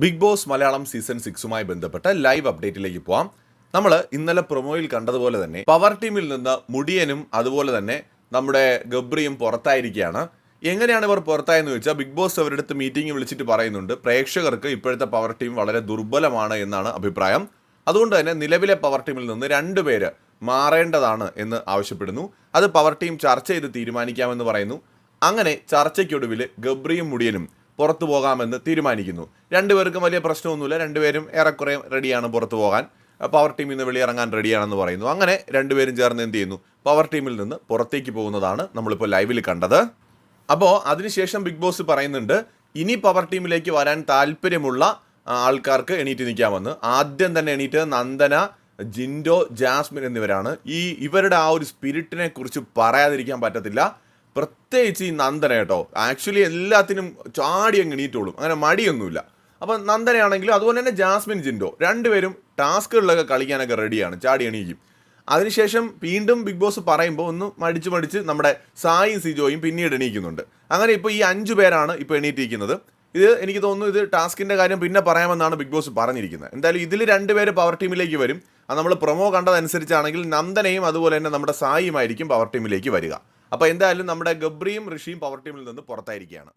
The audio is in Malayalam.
ബിഗ് ബോസ് മലയാളം സീസൺ സിക്സുമായി ബന്ധപ്പെട്ട ലൈവ് അപ്ഡേറ്റിലേക്ക് പോവാം. നമ്മൾ ഇന്നലെ പ്രൊമോയിൽ കണ്ടതുപോലെ തന്നെ പവർ ടീമിൽ നിന്ന് മുടിയനും അതുപോലെ തന്നെ നമ്മുടെ ഗബ്രിയും പുറത്തായിരിക്കുകയാണ്. എങ്ങനെയാണ് ഇവർ പുറത്തായെന്ന് വെച്ചാൽ ബിഗ് ബോസ് അവരെടുത്ത് മീറ്റിംഗ് വിളിച്ചിട്ട് പറയുന്നുണ്ട് പ്രേക്ഷകർക്ക് ഇപ്പോഴത്തെ പവർ ടീം വളരെ ദുർബലമാണ് എന്നാണ് അഭിപ്രായം. അതുകൊണ്ട് തന്നെ നിലവിലെ പവർ ടീമിൽ നിന്ന് രണ്ടുപേര് മാറേണ്ടതാണ് എന്ന് ആവശ്യപ്പെടുന്നു. അത് പവർ ടീം ചർച്ച ചെയ്ത് തീരുമാനിക്കാമെന്ന് പറയുന്നു. അങ്ങനെ ചർച്ചയ്ക്കൊടുവിൽ ഗബ്രിയും മുടിയനും പുറത്തു പോകാമെന്ന് തീരുമാനിക്കുന്നു. രണ്ടുപേർക്കും വലിയ പ്രശ്നമൊന്നുമില്ല. രണ്ടുപേരും ഏറെക്കുറെ റെഡിയാണ് പുറത്തു പോകാൻ. പവർ ടീമിൽ നിന്ന് വെളിയിറങ്ങാൻ റെഡിയാണെന്ന് പറയുന്നു. അങ്ങനെ രണ്ടുപേരും ചേർന്ന് എന്ത് ചെയ്യുന്നു? പവർ ടീമിൽ നിന്ന് പുറത്തേക്ക് പോകുന്നതാണ് നമ്മളിപ്പോൾ ലൈവിൽ കണ്ടത്. അപ്പോൾ അതിനുശേഷം ബിഗ് ബോസ് പറയുന്നുണ്ട് ഇനി പവർ ടീമിലേക്ക് വരാൻ താല്പര്യമുള്ള ആൾക്കാർക്ക് എണീറ്റ് നിൽക്കാമെന്ന്. ആദ്യം തന്നെ എണീറ്റ് നന്ദന ജിൻഡോ ജാസ്മിൻ എന്നിവരാണ്. ഈ ഇവരുടെ ആ ഒരു സ്പിരിറ്റിനെ കുറിച്ച് പറയാതിരിക്കാൻ പറ്റത്തില്ല. പ്രത്യേകിച്ച് ഈ നന്ദന കേട്ടോ. ആക്ച്വലി എല്ലാത്തിനും ചാടി അങ്ങ് എണീറ്റോളും. അങ്ങനെ മടിയൊന്നുമില്ല. അപ്പം നന്ദനയാണെങ്കിലും അതുപോലെ തന്നെ ജാസ്മിൻ ജിൻഡോ രണ്ടുപേരും ടാസ്കുകളിലൊക്കെ കളിക്കാനൊക്കെ റെഡിയാണ്. ചാടി എണീക്കും. അതിനുശേഷം വീണ്ടും ബിഗ് ബോസ് പറയുമ്പോൾ ഒന്ന് മടിച്ച് മടിച്ച് നമ്മുടെ സായും സിജോയും പിന്നീട് എണീക്കുന്നുണ്ട്. അങ്ങനെ ഇപ്പോൾ ഈ അഞ്ചു പേരാണ് ഇപ്പോൾ എണീറ്റിരിക്കുന്നത്. ഇത് എനിക്ക് തോന്നുന്നു ഇത് ടാസ്കിന്റെ കാര്യം പിന്നെ പറയാമെന്നാണ് ബിഗ് ബോസ് പറഞ്ഞിരിക്കുന്നത്. എന്തായാലും ഇതിൽ രണ്ടുപേര് പവർ ടീമിലേക്ക് വരും. അത് നമ്മൾ പ്രൊമോ കണ്ടതനുസരിച്ചാണെങ്കിൽ നന്ദനയും അതുപോലെ തന്നെ നമ്മുടെ സായിയുമായിരിക്കും പവർ ടീമിലേക്ക് വരിക. അപ്പോൾ എന്തായാലും നമ്മുടെ ഗബ്രിയും ഋഷിയും പവർ ടീമിൽ നിന്ന് പുറത്തായിരിക്കുകയാണ്.